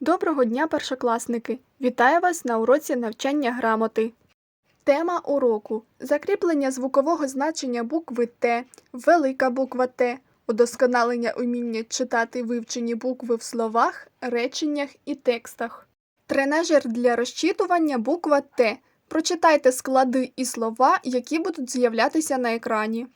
Доброго дня, першокласники! Вітаю вас на уроці навчання грамоти. Тема уроку закріплення звукового значення букви Т, велика буква Т, удосконалення уміння читати вивчені букви в словах, реченнях і текстах. Тренажер для розчитування буква Т. Прочитайте склади і слова, які будуть з'являтися на екрані.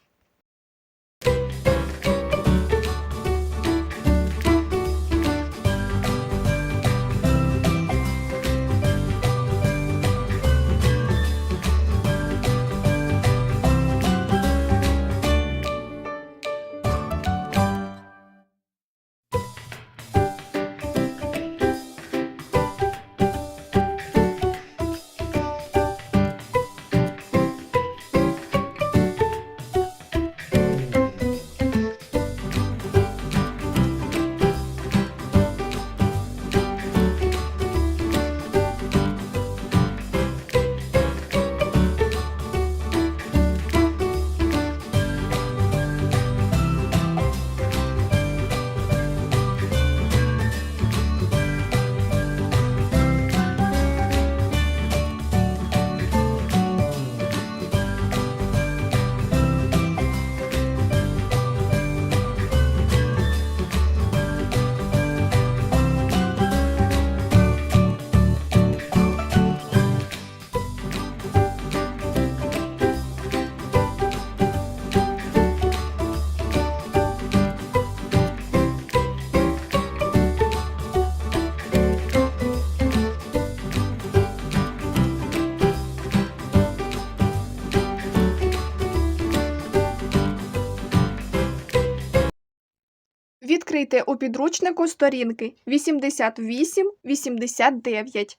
Відкрийте у підручнику сторінки 88-89.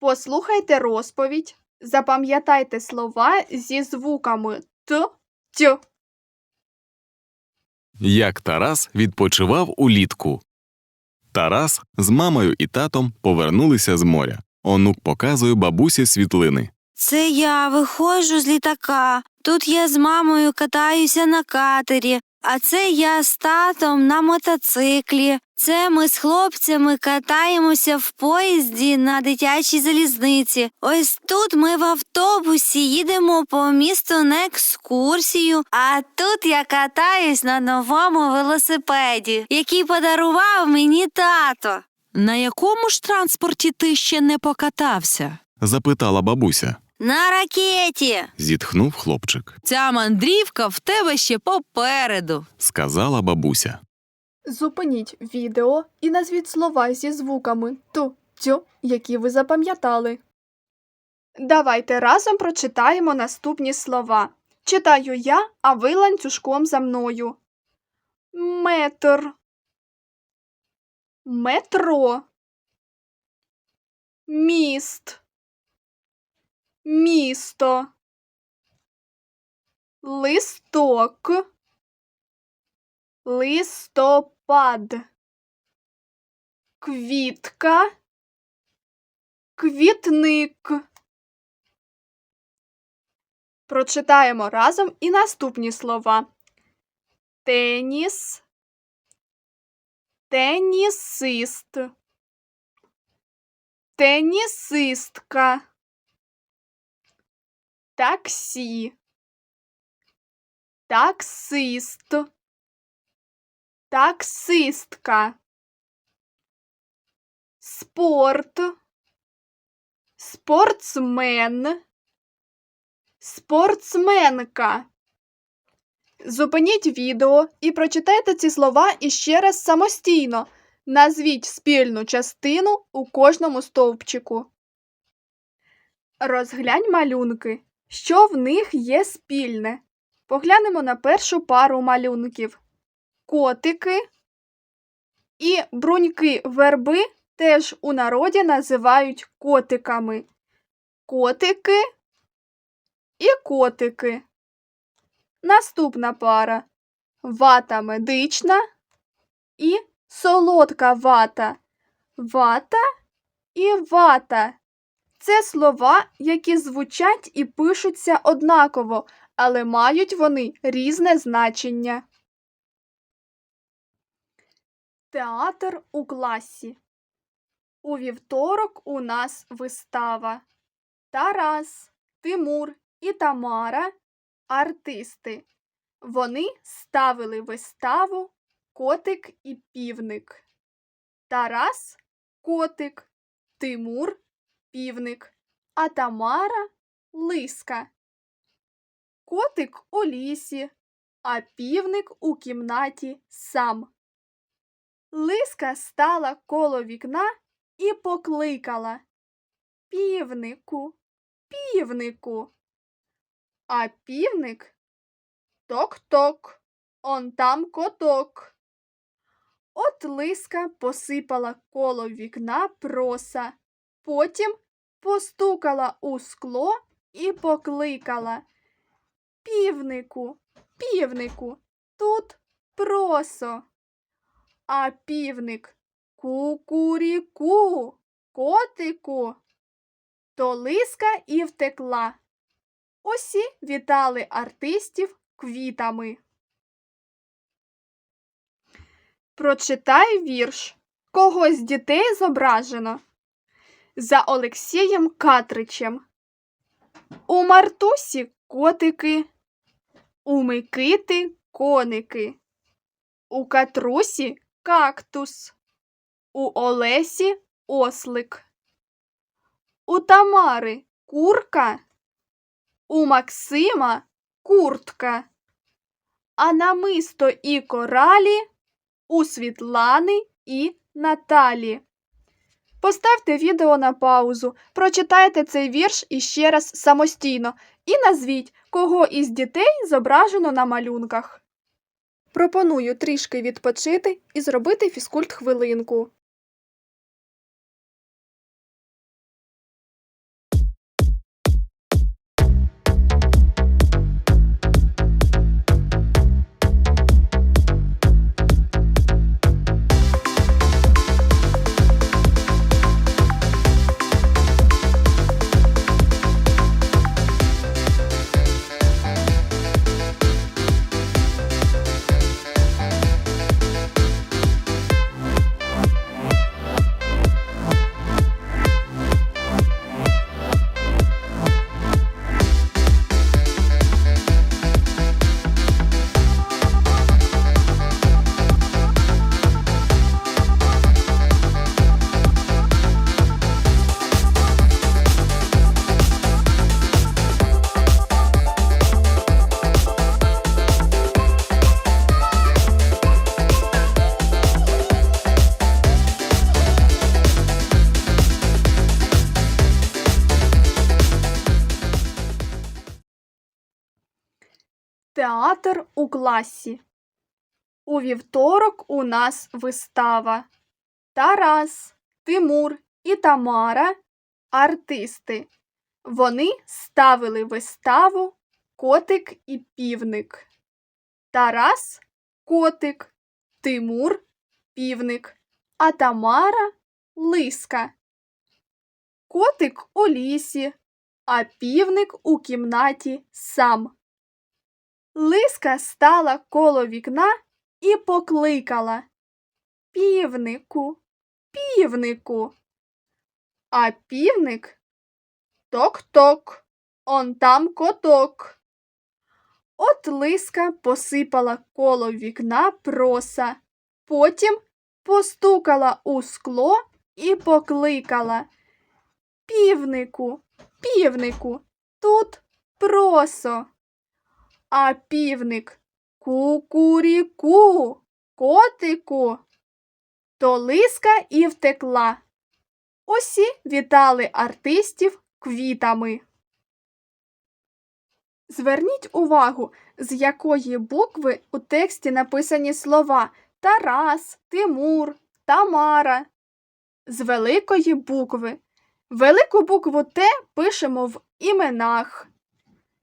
Послухайте розповідь. Запам'ятайте слова зі звуками Т, Т. Як Тарас відпочивав улітку. Тарас з мамою і татом повернулися з моря. Онук показує бабусі світлини. Це я виходжу з літака. Тут я з мамою катаюся на катері, а це я з татом на мотоциклі. Це ми з хлопцями катаємося в поїзді на дитячій залізниці. Ось тут ми в автобусі їдемо по місту на екскурсію, а тут я катаюсь на новому велосипеді, який подарував мені тато. На якому ж транспорті ти ще не покатався? Запитала бабуся. На ракеті. Зітхнув хлопчик. Ця мандрівка в тебе ще попереду. Сказала бабуся. Зупиніть відео і назвіть слова зі звуками Т, Тю, які ви запам'ятали. Давайте разом прочитаємо наступні слова. Читаю я, а ви ланцюжком за мною. Метр. Метро. Міст. Місто. Листок. Листопад. Квітка. Квітник. Прочитаємо разом і наступні слова. Теніс. Тенісист. Тенісистка. Таксі. Таксист. Таксистка. Спорт. Спортсмен. Спортсменка. Зупиніть відео і прочитайте ці слова іще раз самостійно. Назвіть спільну частину у кожному стовпчику. Розглянь малюнки. Що в них є спільне? Поглянемо на першу пару малюнків. Котики і бруньки верби теж у народі називають котиками. Котики і котики. Наступна пара вата медична і солодка вата. Вата і вата. Це слова, які звучать і пишуться однаково, але мають вони різне значення. Театр у класі. У вівторок у нас вистава. Тарас, Тимур і Тамара артисти. Вони ставили виставу Котик і півник. Тарас котик, Тимур півник, а Тамара лиска. Котик у лісі, а півник у кімнаті сам. Лиска стала коло вікна і покликала Півнику, півнику. А півник ток-ток, он там коток. От лиска посипала коло вікна проса, потім постукала у скло і покликала Півнику, півнику, тут просо. А півник Кукуріку, котику. То лиска і втекла. Усі вітали артистів квітами. Прочитай вірш. Кого з дітей зображено? За Олексієм Катричем. У Мартусі котики, у Микити коники, у Катрусі кактус, у Олесі ослик, у Тамари курка, у Максима куртка, а намисто і коралі у Світлани і Наталі. Поставте відео на паузу, прочитайте цей вірш іще раз самостійно і назвіть, кого із дітей зображено на малюнках. Пропоную трішки відпочити і зробити фізкульт хвилинку. Театр у класі. У вівторок у нас вистава. Тарас, Тимур і Тамара артисти. Вони ставили виставу Котик і півник. Тарас котик, Тимур півник, а Тамара лиска. Котик у лісі, а півник у кімнаті сам. Лиска стала коло вікна і покликала Півнику, півнику. А півник ток-ток, он там коток. От лиска посипала коло вікна проса, потім постукала у скло і покликала Півнику, півнику, тут просо. А півник Кукуріку, котику. То лиска і втекла. Усі вітали артистів квітами. Зверніть увагу, з якої букви у тексті написані слова Тарас, Тимур, Тамара. З великої букви. Велику букву Т пишемо в іменах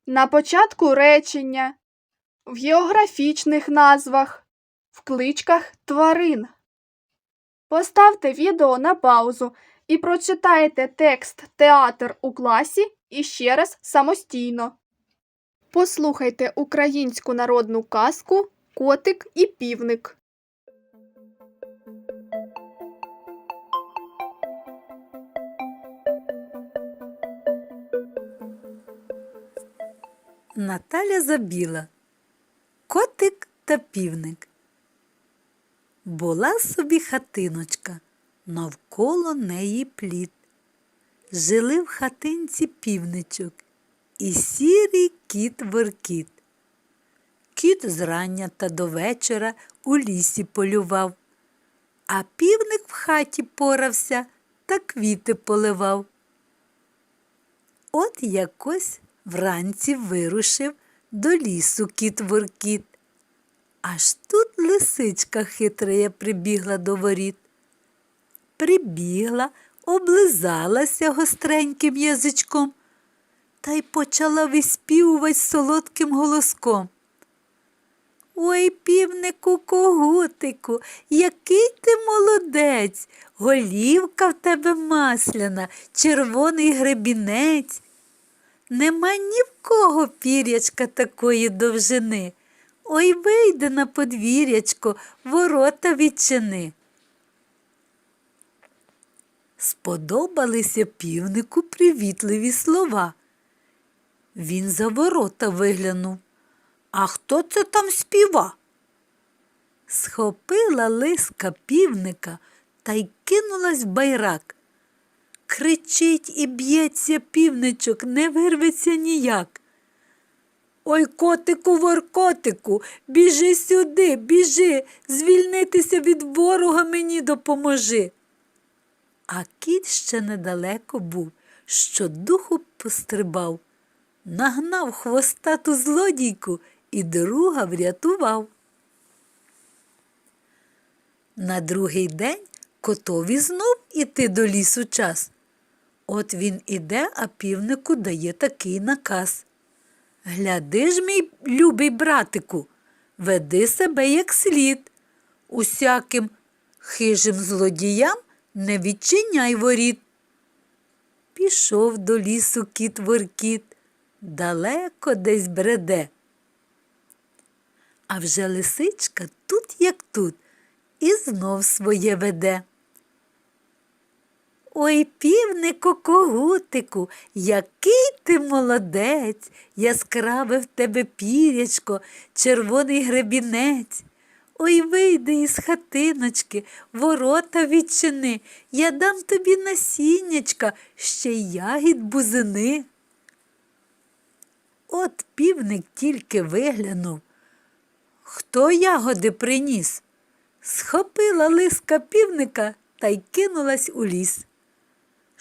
на початку речення, в географічних назвах, в кличках тварин. Поставте відео на паузу і прочитайте текст Театр у класі іще раз самостійно. Послухайте українську народну казку Котик і півник. Наталя Забіла. Котик та півник. Була собі хатиночка, навколо неї плід. Жили в хатинці півничок і сірий кіт воркіт. Кіт зрання та до вечора у лісі полював, а півник в хаті порався та квіти поливав. От якось вранці вирушив до лісу кіт воркіт. Аж тут лисичка хитрая прибігла до воріт. Прибігла, облизалася гостреньким язичком та й почала виспівувати солодким голоском. Ой, півнику когутику, який ти молодець, голівка в тебе масляна, червоний гребінець. Нема ні в кого пірячка такої довжини. Ой, вийди на подвір'ячко, ворота відчини. Сподобалися півнику привітливі слова. Він за ворота виглянув. А хто це там співа? Схопила лиска півника та й кинулась в байрак. Кричить і б'ється півничок, не вирветься ніяк. Ой, котику, воркотику, біжи сюди, біжи, звільнитися від ворога мені допоможи. А кіт ще недалеко був, що духу пострибав, нагнав хвостату злодійку і друга врятував. На другий день котові знов іти до лісу час. От він іде, а півнику дає такий наказ. Гляди ж, мій любий братику, веди себе як слід. Усяким хижим злодіям не відчиняй воріт. Пішов до лісу кіт воркіт, далеко десь бреде. А вже лисичка тут, як тут, і знов своє веде. Ой, півнику, когутику, який ти молодець, яскраве в тебе пірячко, червоний гребінець. Ой, вийди із хатиночки, ворота відчини, я дам тобі насіннячка, ще й ягід бузини. От півник тільки виглянув. Хто ягоди приніс? Схопила лиска півника та й кинулась у ліс.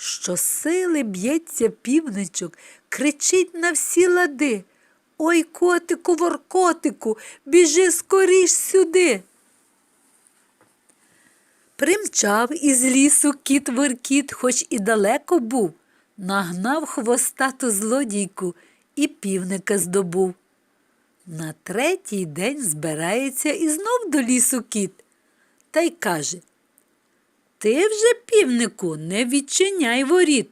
Щосили б'ється півничок, кричить на всі лади. Ой, котику, воркотику, біжи скоріш сюди. Примчав із лісу кіт воркіт, хоч і далеко був, нагнав хвостату злодійку і півника здобув. На третій день збирається і знов до лісу кіт та й каже Ти вже, півнику, не відчиняй воріт,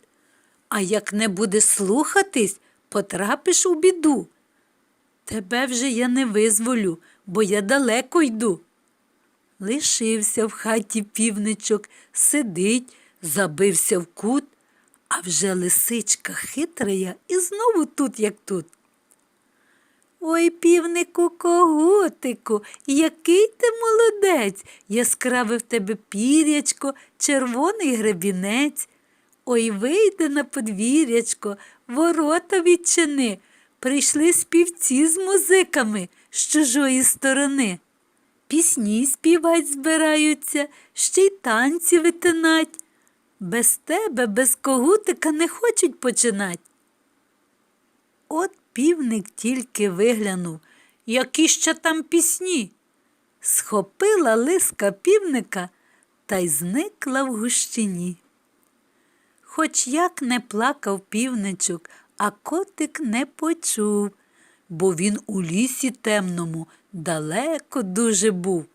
а як не будеш слухатись, потрапиш у біду. Тебе вже я не визволю, бо я далеко йду. Лишився в хаті півничок, сидить, забився в кут, а вже лисичка хитрая і знову тут, як тут. Ой, півнику, когутику, який ти молодець, яскраве в тебе пірячко, червоний гребінець. Ой, вийди на подвір'ячко, ворота відчини. Прийшли співці з музиками з чужої сторони. Пісні співать збираються, ще й танці витинать. Без тебе, без когутика не хочуть починать. От півник тільки виглянув, які ще там пісні. Схопила лиска півника та й зникла в гущині. Хоч як не плакав півничок, а котик не почув, бо він у лісі темному далеко дуже був.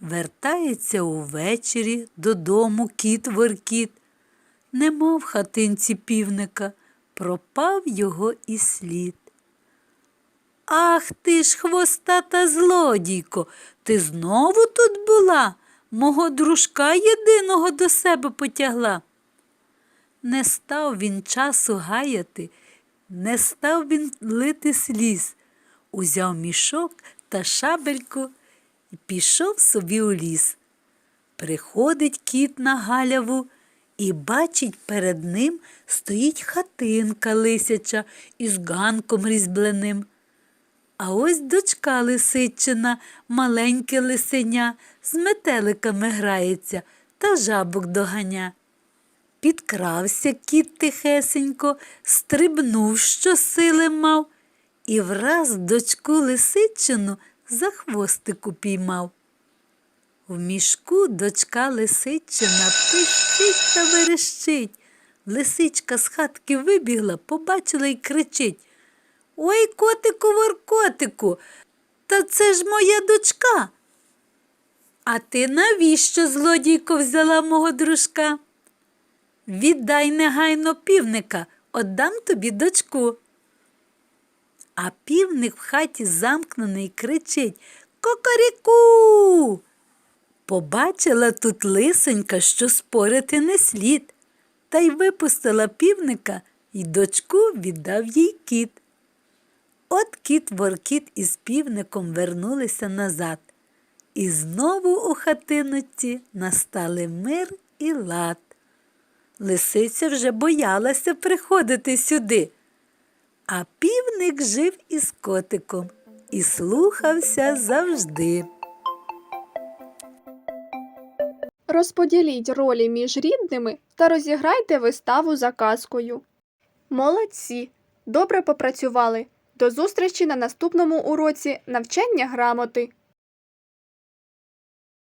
Вертається увечері додому кіт воркіт. Нема в хатинці півника, пропав його і слід. Ах ти ж, хвостата злодійко, ти знову тут була, мого дружка єдиного до себе потягла. Не став він часу гаяти, Не став він лити сліз, узяв мішок та шабельку і пішов собі у ліс. Приходить кіт на галяву і бачить, перед ним стоїть хатинка лисяча із ганком різьбленим. А ось дочка лисичина, маленьке лисеня, з метеликами грається та жабок доганя. Підкрався кіт тихесенько, стрибнув, що сили мав, і враз дочку лисичину за хвостик упіймав. В мішку дочка лисичина пищить та верещить. Лисичка з хатки вибігла, побачила й кричить. Ой, котику воркотику, та це ж моя дочка. А ти навіщо, злодійко, взяла мого дружка? Віддай негайно півника, отдам тобі дочку. А півник в хаті замкнений кричить Кокоріку. Побачила тут лисенька, що спорити не слід, та й випустила півника, і дочку віддав їй кіт. От кіт Воркіт із півником вернулися назад, і знову у хатиноці настали мир і лад. Лисиця вже боялася приходити сюди, а півник жив із котиком і слухався завжди. Розподіліть ролі між рідними та розіграйте виставу за казкою. Молодці! Добре попрацювали! До зустрічі на наступному уроці навчання грамоти.